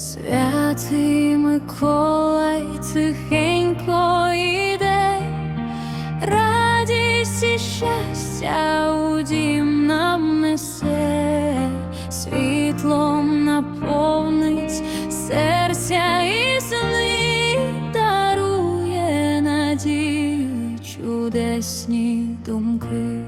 Святий Миколай тихенько йде, радість і щастя у дім нам несе, світлом наповнить серця і сни, дарує надії чудесні думки.